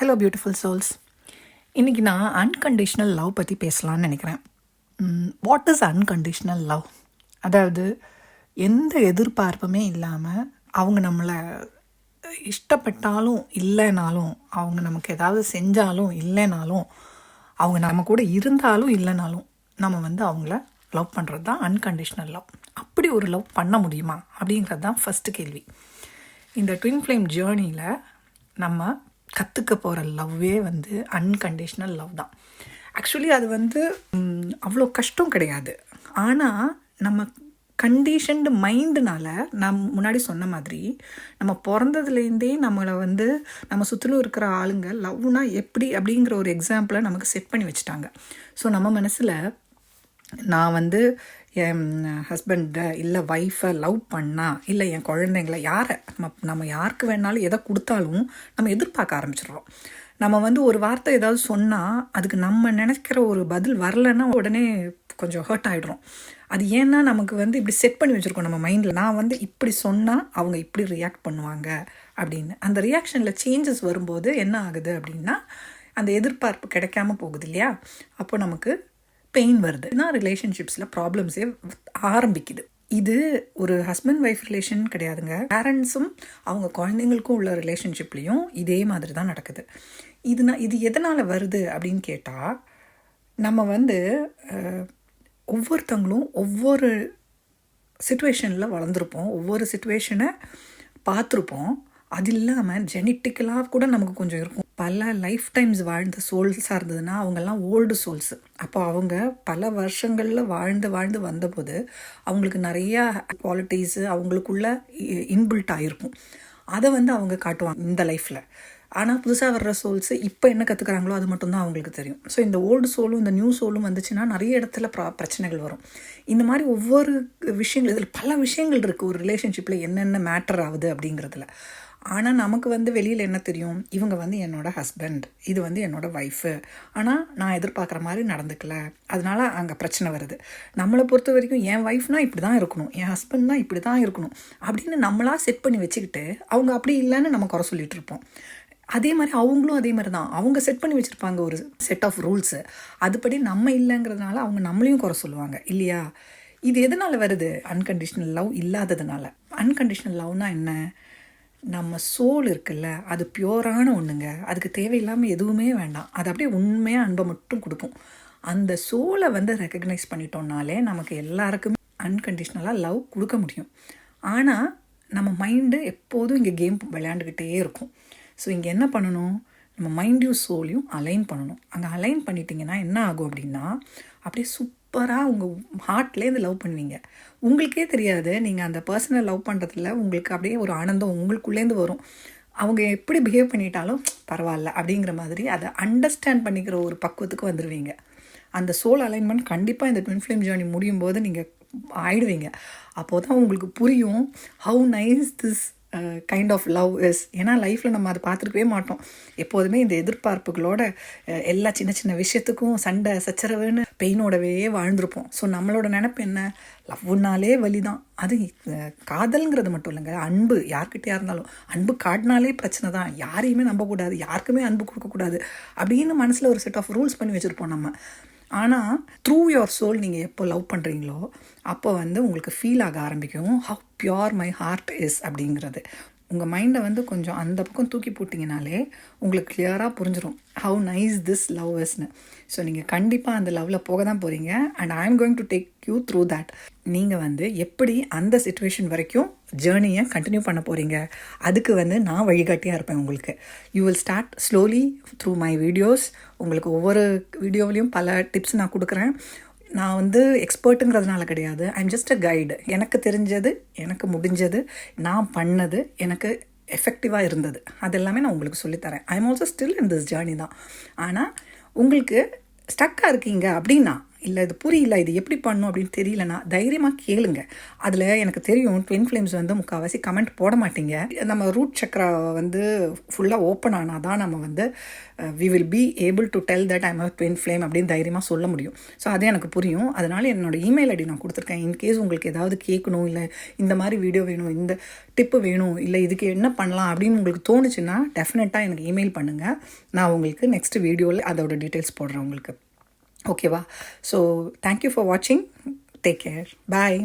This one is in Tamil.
ஹலோ பியூட்டிஃபுல் சோல்ஸ் இன்றைக்கி நான் அன்கண்டிஷ்னல் லவ் பற்றி பேசலாம்னு நினைக்கிறேன் வாட் இஸ் அன்கண்டிஷ்னல் லவ் அதாவது எந்த எதிர்பார்ப்புமே இல்லாமல் அவங்க நம்மளை இஷ்டப்பட்டாலும் இல்லைனாலும் அவங்க நமக்கு ஏதாவது செஞ்சாலும் இல்லைனாலும் அவங்க நம்ம கூட இருந்தாலும் இல்லைனாலும் நம்ம வந்து அவங்கள லவ் பண்ணுறது தான் அன்கண்டிஷ்னல் லவ் அப்படி ஒரு லவ் பண்ண முடியுமா அப்படிங்கிறது தான் ஃபஸ்ட்டு கேள்வி இந்த ட்வின் ஃப்ளேம் ஜேர்னியில் நம்ம கற்றுக்க போகிற லவ்வே வந்து அன்கண்டிஷ்னல் லவ் தான் ஆக்சுவலி அது வந்து அவ்வளோ கஷ்டம் கிடையாது ஆனால் நம்ம கண்டிஷன்டு மைண்டுனால் நம் முன்னாடி சொன்ன மாதிரி நம்ம பிறந்ததுலேருந்தே நம்மளை வந்து நம்ம சுற்றிலும் இருக்கிற ஆளுங்க லவ்னா எப்படி அப்படிங்கிற ஒரு எக்ஸாம்பிளை நமக்கு செட் பண்ணி வச்சுட்டாங்க ஸோ நம்ம மனசில் நான் வந்து என் ஹஸ்பண்டை இல்லை ஒய்ஃபை லவ் பண்ணால் இல்லை என் குழந்தைங்கள யாரை நம்ம நம்ம யாருக்கு வேணாலும் எதை கொடுத்தாலும் நம்ம எதிர்பார்க்க ஆரம்பிச்சிடுறோம் நம்ம வந்து ஒரு வார்த்தை ஏதாவது சொன்னால் அதுக்கு நம்ம நினைக்கிற ஒரு பதில் வரலைன்னா உடனே கொஞ்சம் ஹர்ட் ஆகிடுறோம் அது ஏன்னா நமக்கு வந்து இப்படி செட் பண்ணி வச்சுருக்கோம் நம்ம மைண்டில் நான் வந்து இப்படி சொன்னால் அவங்க இப்படி ரியாக்ட் பண்ணுவாங்க அப்படின்னு அந்த ரியாக்ஷனில் சேஞ்சஸ் வரும்போது என்ன ஆகுது அப்படின்னா அந்த எதிர்பார்ப்பு கிடைக்காம போகுது இல்லையா அப்போ நமக்கு பெயின் வருது நான் ரிலேஷன்ஷிப்ஸில் ப்ராப்ளம்ஸே ஆரம்பிக்குது இது ஒரு ஹஸ்பண்ட் ஒய்ஃப் ரிலேஷன் கிடையாதுங்க பேரண்ட்ஸும் அவங்க குழந்தைங்களுக்கும் உள்ள ரிலேஷன்ஷிப்லேயும் இதே மாதிரி தான் நடக்குது இது நான் இது எதனால் வருது அப்படின்னு கேட்டால் நம்ம வந்து ஒவ்வொருத்தங்களும் ஒவ்வொரு சுச்சுவேஷனில் வளர்ந்துருப்போம் ஒவ்வொரு சுச்சுவேஷனை பார்த்துருப்போம் அது இல்லாமல் ஜெனட்டிக்கலாக கூட நமக்கு கொஞ்சம் இருக்கும் பல லைஃப் டைம்ஸ் வாழ்ந்த சோல்ஸாக இருந்ததுன்னா அவங்கெல்லாம் ஓல்டு சோல்ஸு அப்போ அவங்க பல வருஷங்களில் வாழ்ந்து வாழ்ந்து வந்தபோது அவங்களுக்கு நிறையா குவாலிட்டிஸு அவங்களுக்குள்ள இன்புல்ட் ஆகிருக்கும் அதை வந்து அவங்க காட்டுவாங்க இந்த லைஃப்பில் ஆனால் புதுசாக வர்ற சோல்ஸு இப்போ என்ன கற்றுக்குறாங்களோ அது மட்டும்தான் அவங்களுக்கு தெரியும் ஸோ இந்த ஓல்டு சோலும் இந்த நியூ சோலும் வந்துச்சுன்னா நிறைய இடத்துல ப்ரா பிரச்சனைகள் வரும் இந்த மாதிரி ஒவ்வொரு விஷயங்கள் இதில் பல விஷயங்கள் இருக்குது ஒரு ரிலேஷன்ஷிப்பில் என்னென்ன மேட்டர் ஆகுது அப்படிங்கிறதுல ஆனால் நமக்கு வந்து வெளியில் என்ன தெரியும் இவங்க வந்து என்னோடய ஹஸ்பண்ட் இது வந்து என்னோடய ஒய்ஃபு ஆனால் நான் எதிர்பார்க்குற மாதிரி நடந்துக்கல அதனால் அங்கே பிரச்சனை வருது நம்மளை பொறுத்த வரைக்கும் என் ஒய்ஃப்னால் இப்படி தான் இருக்கணும் என் ஹஸ்பண்ட்னா இப்படி தான் இருக்கணும் அப்படின்னு நம்மளாக செட் பண்ணி வச்சுக்கிட்டு அவங்க அப்படி இல்லைன்னு நம்ம குறை சொல்லிகிட்டு இருப்போம் அதே மாதிரி அவங்களும் அதே மாதிரி தான் அவங்க செட் பண்ணி வச்சுருப்பாங்க ஒரு செட் ஆஃப் ரூல்ஸு அதுபடி நம்ம இல்லைங்கிறதுனால அவங்க நம்மளையும் குறை சொல்லுவாங்க இல்லையா இது எதனால் வருது அன்கண்டிஷ்னல் லவ் இல்லாததுனால அன்கண்டிஷ்னல் லவ்னால் என்ன நம்ம சோல் இருக்குல்ல அது பியோரான ஒன்றுங்க அதுக்கு தேவையில்லாமல் எதுவுமே வேண்டாம் அது அப்படியே உண்மையாக அன்பை மட்டும் கொடுக்கும் அந்த சோலை வந்து ரெக்கக்னைஸ் பண்ணிட்டோம்னாலே நமக்கு எல்லாருக்குமே அன்கண்டிஷ்னலாக லவ் கொடுக்க முடியும் ஆனால் நம்ம மைண்டு எப்போதும் இங்கே கேம் விளையாண்டுக்கிட்டே இருக்கும் ஸோ இங்கே என்ன பண்ணணும் நம்ம மைண்டையும் சோலையும் அலைன் பண்ணணும் அங்கே அலைன் பண்ணிட்டீங்கன்னா என்ன ஆகும் அப்படின்னா அப்படியே சுப் சூப்பராக உங்கள் ஹார்ட்லேருந்து லவ் பண்ணுவீங்க உங்களுக்கே தெரியாது நீங்கள் அந்த பர்சனை லவ் பண்ணுறதுல உங்களுக்கு அப்படியே ஒரு ஆனந்தம் உங்களுக்குள்ளேருந்து வரும் அவங்க எப்படி பிஹேவ் பண்ணிட்டாலும் பரவாயில்ல அப்படிங்கிற மாதிரி அதை அண்டர்ஸ்டாண்ட் பண்ணிக்கிற ஒரு பக்குவத்துக்கு வந்துடுவீங்க அந்த சோல் அலைன்மெண்ட் கண்டிப்பாக இந்த ட்வின் ஃபிலிம் ஜேர்னி முடியும் போது நீங்கள் ஆயிடுவீங்க அப்போது தான் உங்களுக்கு புரியும் how nice this kind of love is ஏன்னா லைஃப்பில் நம்ம அதை பார்த்துருக்கவே மாட்டோம் எப்போதுமே இந்த எதிர்பார்ப்புகளோட எல்லா சின்ன சின்ன விஷயத்துக்கும் சண்டை சச்சரவுன்னு பெயினோடவே வாழ்ந்திருப்போம் ஸோ நம்மளோட நினப்பு என்ன லவ்னாலே வலி தான் அது காதல்ங்கிறது மட்டும் இல்லைங்க அன்பு யார்கிட்டயா இருந்தாலும் அன்பு காட்டினாலே பிரச்சனை தான் யாரையுமே நம்பக்கூடாது யாருக்குமே அன்பு கொடுக்கக்கூடாது அப்படின்னு மனசில் ஒரு செட் ஆஃப் ரூல்ஸ் பண்ணி வச்சுருப்போம் நம்ம ஆனால் த்ரூ யுவர் சோல் நீங்கள் எப்போ லவ் பண்ணுறீங்களோ அப்போ வந்து உங்களுக்கு ஃபீல் ஆக ஆரம்பிக்கும் how pure my heart is அப்படிங்கிறது உங்கள் மைண்டை வந்து கொஞ்சம் அந்த பக்கம் தூக்கி போட்டிங்கனாலே உங்களுக்கு கிளியராக புரிஞ்சிடும் ஹவு நைஸ் திஸ் லவ் இஸ்னு ஸோ நீங்கள் கண்டிப்பாக அந்த லவ்வில் போக தான் போகிறீங்க and I am going to take you through that நீங்கள் வந்து எப்படி அந்த சுச்சுவேஷன் வரைக்கும் ஜேர்னியை கண்டினியூ பண்ண போகிறீங்க அதுக்கு வந்து நான் வழிகாட்டியாக இருப்பேன் உங்களுக்கு you will start slowly through my videos உங்களுக்கு ஒவ்வொரு வீடியோவிலையும் பல டிப்ஸ் நான் கொடுக்குறேன் நான் வந்து எக்ஸ்பர்ட்டுங்கிறதுனால கிடையாது எம் ஜஸ்ட் அ கைடு எனக்கு தெரிஞ்சது எனக்கு முடிஞ்சது நான் பண்ணது எனக்கு எஃபெக்டிவாக இருந்தது அது நான் உங்களுக்கு சொல்லித்தரேன் am also still in this journey தான் ஆனால் உங்களுக்கு ஸ்டக்காக இருக்கீங்க அப்படின்னா இல்லை இது புரியல இது எப்படி பண்ணும் அப்படின்னு தெரியலன்னா தைரியமாக கேளுங்க அதில் எனக்கு தெரியும் ட்வின் ஃப்ளேம்ஸ் வந்து முக்கால்வாசி கமெண்ட் போட மாட்டீங்க நம்ம ரூட் சக்கரா வந்து ஃபுல்லாக ஓப்பன் ஆனால் தான் நம்ம வந்து we will be able to tell that I'm a twin flame அப்படின்னு தைரியமாக சொல்ல முடியும் ஸோ அது எனக்கு புரியும் அதனால் என்னோடய இமெயில் ஐடி நான் கொடுத்துருக்கேன் இன்கேஸ் உங்களுக்கு ஏதாவது கேட்கணும் இல்லை இந்த மாதிரி வீடியோ வேணும் இந்த டிப்பு வேணும் இல்லை இதுக்கு என்ன பண்ணலாம் அப்படின்னு உங்களுக்கு தோணுச்சுன்னா டெஃபினட்டாக எனக்கு இமெயில் பண்ணுங்கள் நான் உங்களுக்கு நெக்ஸ்ட் வீடியோவில் அதோட டீட்டெயில்ஸ் போடுறேன் உங்களுக்கு ஓகேவா ஸோ தேங்க்யூ ஃபார் வாட்சிங் டேக் கேர் பாய்